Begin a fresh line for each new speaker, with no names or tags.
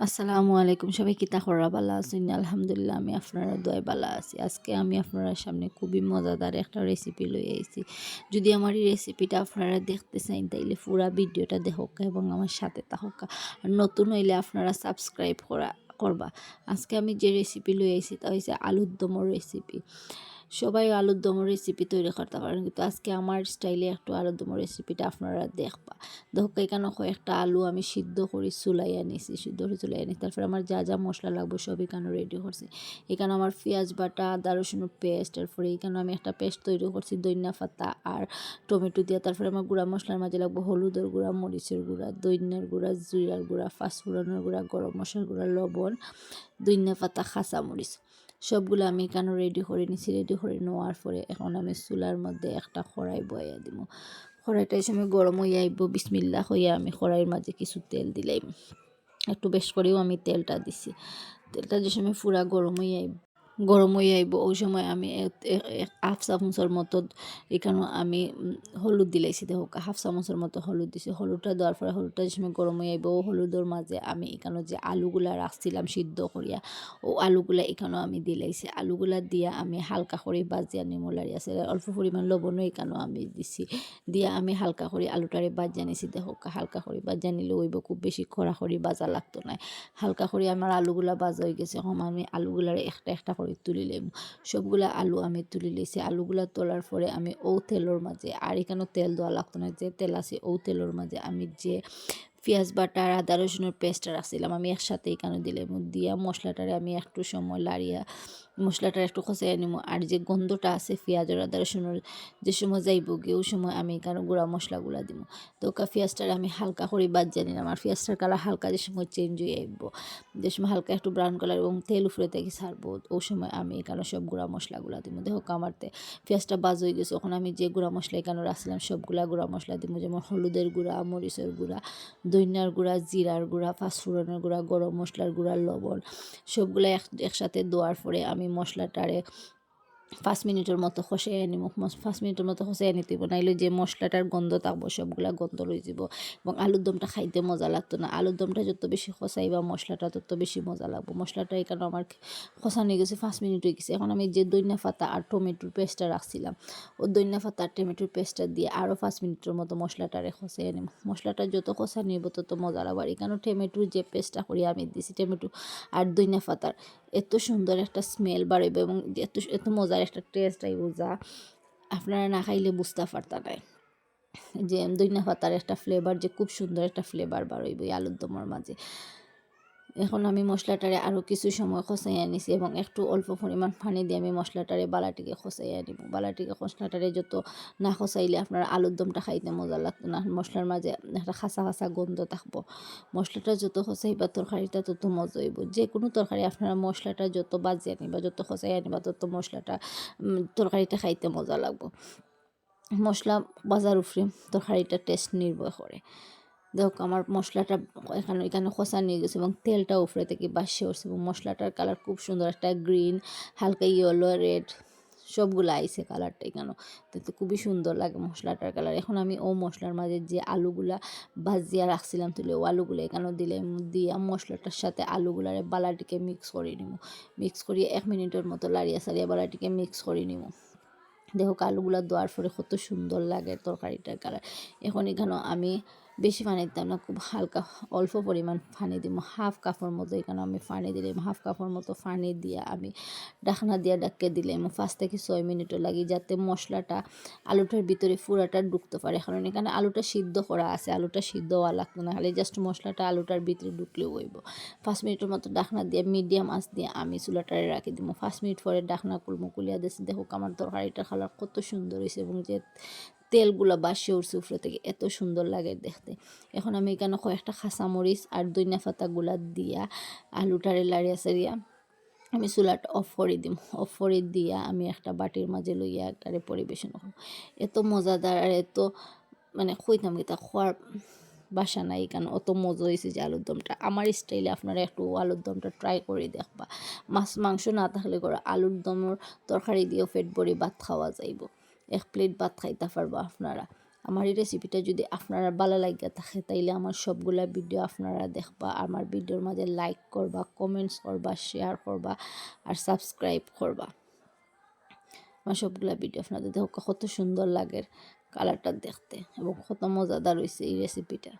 আসসালামু আলাইকুম। সবাই কিতা করা ভালো আছেন? আলহামদুলিল্লাহ, আমি আপনারা দোয়া ভালো আছি। আজকে আমি আপনারা সামনে খুবই মজাদার একটা রেসিপি লই আইছি। যদি আমার এই রেসিপিটা আপনারা দেখতে চান, তাইলে পুরা ভিডিওটা দেখোক এবং আমার সাথে থাকুক আর নতুন হইলে আপনারা সাবস্ক্রাইব করা, করবা। আজকে আমি যে রেসিপি লই আইছি, তা হচ্ছে আলুর দমর রেসিপি সবাই আলুর দমের রেসিপি তৈরি করতে পারেন, কিন্তু আজকে আমার স্টাইলে একটু আলুর দমের রেসিপিটা আপনারা দেখবা। দেখো, এখানে কয়েকটা আলু আমি সিদ্ধ করে চুলাই আনিছি সিদ্ধ করে চুলাই আনি তারপরে আমার যা যা মশলা লাগবে সব এখানে রেডি করছি। এখানে আমার পেঁয়াজ বাটা, আদা রসুনের পেস্ট তারপরে এখানে আমি একটা পেস্ট তৈরি করছি দইনা পাতা আর টমেটো দিয়ে। তারপরে আমার গুঁড়া মশলার মাঝে লাগবে হলুদের গুঁড়া, মরিচের গুঁড়া দইনের গুঁড়া, জিরার গুঁড়া ফাঁসফোড়নের গুঁড়া, গরম মশলার গুঁড়া, লবণ দইনা পাতা খাঁচা মরিচ সবগুলো আমি এখানে রেডি করে নিছি? রেডি করে নেওয়ার পরে এখন আমি চুলার মধ্যে একটা খড়াই বয়া দিব খড়াইটা এই আমি গরম হয়ে আইব বিসমিল্লা হইয়া আমি খড়াইয়ের মাঝে কিছু তেল দিলাম। একটু বেশ করেও আমি তেলটা দিছি। তেলটা যে সময় পুরা গরম হয়ে আইব গরম হয়ে আইব, ওই সময় আমি হাফ চামচের মতো এখানে আমি হলুদ দিলাইছি, দেখো, হাফ চামচের মতো হলুদ দিছি। হলুদটা দেওয়ার পরে হলুদটা যে সময় গরম হয়ে আইব ও হলুদের মাঝে আমি এখানে যে আলুগুলা রাখছিলাম সিদ্ধ করিয়া, ও আলুগুলা এখানেও আমি দিলাইছি। আলুগুলা দিয়া আমি হালকা করে বাজিয়া নিমলারি আছে, অল্প পরিমাণ লবণও এখানেও আমি দিছি। দিয়া আমি হালকা করে আলুটারে বাজিয়া নিছি, দেখো, হালকা করে বাজিয়া নিলে ওইব খুব বেশি খরা খড়ি বাজা লাগতো না। হালকা করে আমার আলুগুলা বাজা হয়ে গেছে, এখন আমি আলুগুলার একটা একটা করে তুলি সবগুলা আলু আমি তুলি লিছি আলুগুলা তোলার পরে আমি ও তেলর মাঝে, আর এখানেও তেল দেওয়া লাগতো না, যে তেল আছে ও তেলর মাঝে আমি যে পেঁয়াজ বাটা আদা রসুনের পেস্টটা রাখছিলাম, আমি একসাথে এখানে দিলাম দিয়া মশলাটারে আমি একটু সময় লাড়িয়া মশলাটা একটু খসাই নিব আর যে গন্ধটা আছে পেঁয়াজের আদা রসুনের যে সময় যাইব গিয়ে ওই সময় আমি এখানে গুঁড়া মশলাগুলা দিব তো পেঁয়াজটার আমি হালকা করে বাদ জানি না আমার পেঁয়াজটার কালার হালকা যে সময় চেঞ্জ হয়ে আইব, যে সময় হালকা একটু ব্রাউন কালার এবং তেল উফরে থেকে ছাড়বো, ওই সময় আমি এখানে সব গুঁড়া মশলাগুলা দিব দেখো আমার পেঁয়াজটা বাজ হয়ে গেছে। ওখানে আমি যে গুঁড়া মশলা এখানে রাখছিলাম, সবগুলা গুঁড়া মশলা দিব যেমন হলুদের গুঁড়া, মরিচের গুঁড়া দইনার গুঁড়া, জিরার গুঁড়া ফাঁসফোড়নের গুঁড়া, গরম মশলার গুঁড়া, লবণ, সবগুলো এক একসাথে দেওয়ার পরে আমি মশলাটারে পাঁচ মিনিটের মতো খসাই আনিব পাঁচ মিনিটের মতো আনি দিব, নাইলে যে মশলাটার গন্ধ থাকব, সবগুলা গন্ধ রয়ে যাব। এবং আলুর দমটা খাইতে মজা লাগতো না। আলুর দমটা যত বেশি খসাই বা মশলাটা তত বেশি মজা লাগবো। মশলাটা এখানে আমার খসানি গেছে, পাঁচ মিনিট হয়ে গেছে। এখন আমি যে দইনা পাতা আর টমেটোর পেস্টটা রাখছিলাম ও দইনা পাতা আর টমেটোর পেস্টটা দিয়ে আরও পাঁচ মিনিটের মতো মশলাটারে খসাই আনিব মশলাটা যত খসা নিব তত মজা লাগবে। আর এখানে টমেটোর যে পেস্টটা করি আমি দিছি, টমেটো আর দইনা পাতার, এত সুন্দর একটা স্মেল বাড়বে এবং এত এত মজার একটা টেস্ট আইব আপনারা না খাইলে বুঝতে পারতা নাই। যে দইনা পাতার একটা ফ্লেভার যে খুব সুন্দর একটা ফ্লেভার বার হইব এই আলুর দমার মাঝে। এখন আমি মশলাটারে আরও কিছু সময় খসাইয়া আনিছি এবং একটু অল্প পরিমাণ পানি দিয়ে আমি মশলাটারে বালাটিকে খসাইয়া নিব বালাটিকে মশলাটারে যত না খসাইলে আপনার আলুর দমটা খাইতে মজা লাগতো না। মশলার মাঝে একটা খাসা খাসা গন্ধ থাকব। মশলাটা যত খসাইবা তরকারিটা তত মজা হইব। যে কোনো তরকারি আপনারা মশলাটা যত বাজিয়ে আনিবা যত খসাইয়া নিবা, তত মশলাটা তরকারিটা খাইতে মজা লাগবো। মশলা বাজার উফরে তরকারিটা টেস্ট নির্ভর করে। দেখো, আমার মশলাটা এখানে এখানে খসা নিয়ে গেছে এবং তেলটা উপরে থেকে বাসে উঠছে এবং মশলাটার কালার খুব সুন্দর। একটা গ্রিন হালকা ইয়েলো রেড সবগুলো আইসে কালারটা এখানে। তো খুবই সুন্দর লাগে মশলাটার কালার এখন আমি ও মশলার মাঝে যে আলুগুলা ভাজিয়া রাখছিলাম তুলে, ও আলুগুলো এখানে দিলে দিয়া মশলাটার সাথে আলুগুলার বালাটিকে মিক্স করে নিব মিক্স করিয়ে এক মিনিটের মতো লাড়িয়া সারিয়া বালাটিকে মিক্স করে নিব দেখো, আলুগুলা দেওয়ার পরে কত সুন্দর লাগে তরকারিটার কালার এখন এখানে আমি বেশি পানি দিতাম না, খুব হালকা অল্প পরিমাণ পানি দিব হাফ কাপড় মতো এখানে আমি পানি দিলাম, হাফ কাপড় মতো পানি দিয়ে আমি ডাকনা দিয়ে ডাকে দিলাম, পাঁচ থেকে ছয় মিনিটও লাগি যাতে মশলাটা আলুটার ভিতরে পুরাটা ঢুকতে পারে, কারণ এখানে আলুটা সিদ্ধ করা আছে, আলুটা সিদ্ধ হওয়া লাগতো না, খালি জাস্ট মশলাটা আলুটার ভিতরে ঢুকলেও হইব। পাঁচ মিনিটের মতো ডাকনা দিয়ে মিডিয়াম আঁচ দিয়ে আমি চুলাটারে রাখি দিব পাঁচ মিনিট পরে ডাকনা কুলমো, কুলিয়া দিয়েছি দেখো আমার তরকারিটা খালার কত সুন্দর হয়েছে এবং যে তেলগুলো বাসে উঠছে উপরে থেকে এত সুন্দর লাগে দেখতে। এখন আমি এখানে কয়েকটা খাসামরিচ আর দইনা পাতাগুলা দিয়া আলুটারে লাড়িয়া সারিয়া আমি চুলাটা অফ করে দিম। অফ করে দিয়া আমি একটা বাটির মাঝে লইয়া একটারে পরিবেশন করব। এত মজাদার আর এত মানে কইতাম তা খোয়ার বাসা নাই কেন অত মজা হয়েছে যে আলুর দমটা। আমার স্টাইলে আপনারা একটু আলুর দমটা ট্রাই করে দেখবা। মাছ মাংস না থাকলে করে আলুর দমের তরকারি দিয়েও পেট ভরে ভাত খাওয়া যাইব। এক প্লেট ভাত খাইতে পারব আপনারা। আমার এই রেসিপিটা যদি আপনারা ভালো লাগিয়া থাকে, তাইলে আমার সবগুলা ভিডিও আপনারা দেখবা, আমার ভিডিওর মাঝে লাইক করবা কমেন্টস করবা শেয়ার করবা, আর সাবস্ক্রাইব করবা। আমার সবগুলা ভিডিও আপনাদের দেখো, কত সুন্দর লাগে কালারটা দেখতে, এবং কত মজাদার হয়েছে এই রেসিপিটা